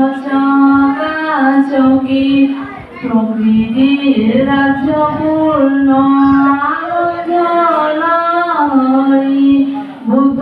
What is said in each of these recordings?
হংস চকি প্রকৃতির রাজ্য পূর্ণ আনন্দলহরী বুদ্ধ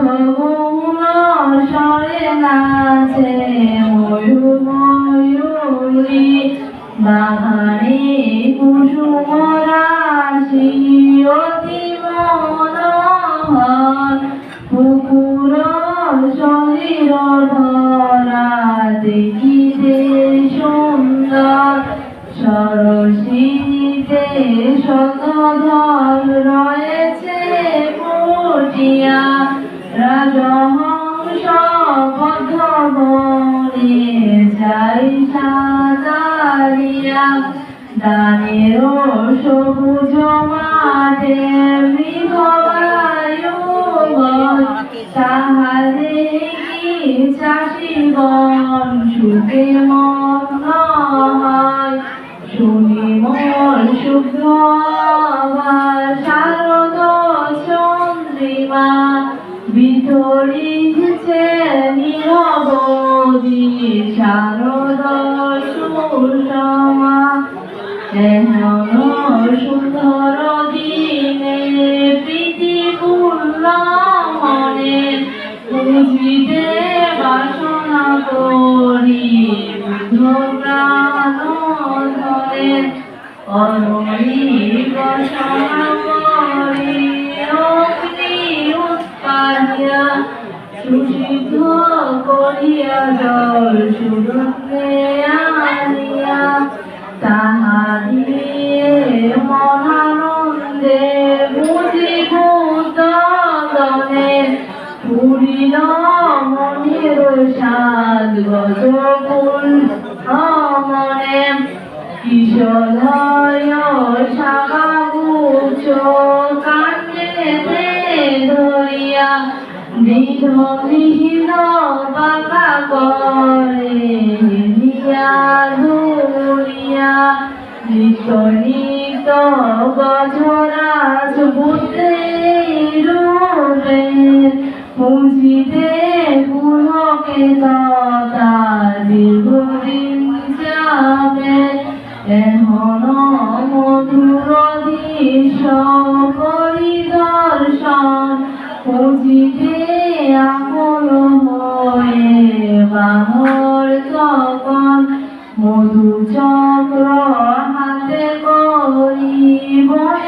সরসীতে শতধর রয়েছে ফুটিয়া রাজহংস বনে যাই সাজারিয়া দানের সবুজ মাঠে মৃগবায়ুবন তাহারে কি চাষিগণ সুখে মগ্ন হয়। শুনি মন শুভ্র আবার শারদ চন্দ্রিমা। বিতরিছে নীরবদি শারদ সুষমা এমন সুন্দর দিনে প্রীতি পূর্ণ মনে বাসনা করি প্রাণ অনরি বসনা করি অগ্নি উৎপাদিয়া সুসিদ্ধ করিয়া জল সুরতে আনিয়া তাহারি মহানন্দে বুঝি ভূতগণে পুরিল কিশোরয় শাখাগুচ্ছ কান্দেতে ধরিয়া বিধ বিহীন করে দিয়া ধরিয়া নিষ্কণিত গজরাজ বুদ্ধের রূপে পুঁজিতে পুলকে তথা এমন মধুর দৃশ্য পরিদর্শন পুঁজিতে আমল হয়ে বামর তখন মধু চক্র হাতে করি বনের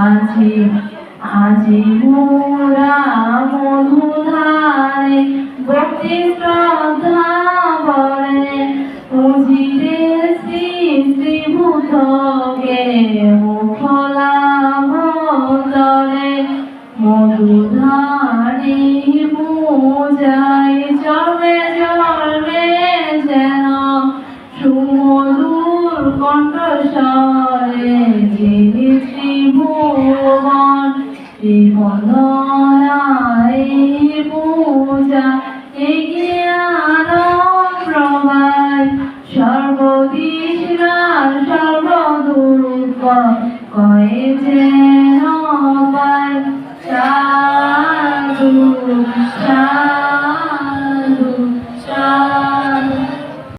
আছে আজি মোরা মধুধারে ভক্তি শ্রদ্ধা করে পুজিতে শ্রী শ্রীভূতকে মুখলাভরে মধুধারে পূজায় ত্রিভুবনায় পূজা সর্বদুর্গ কয়েছে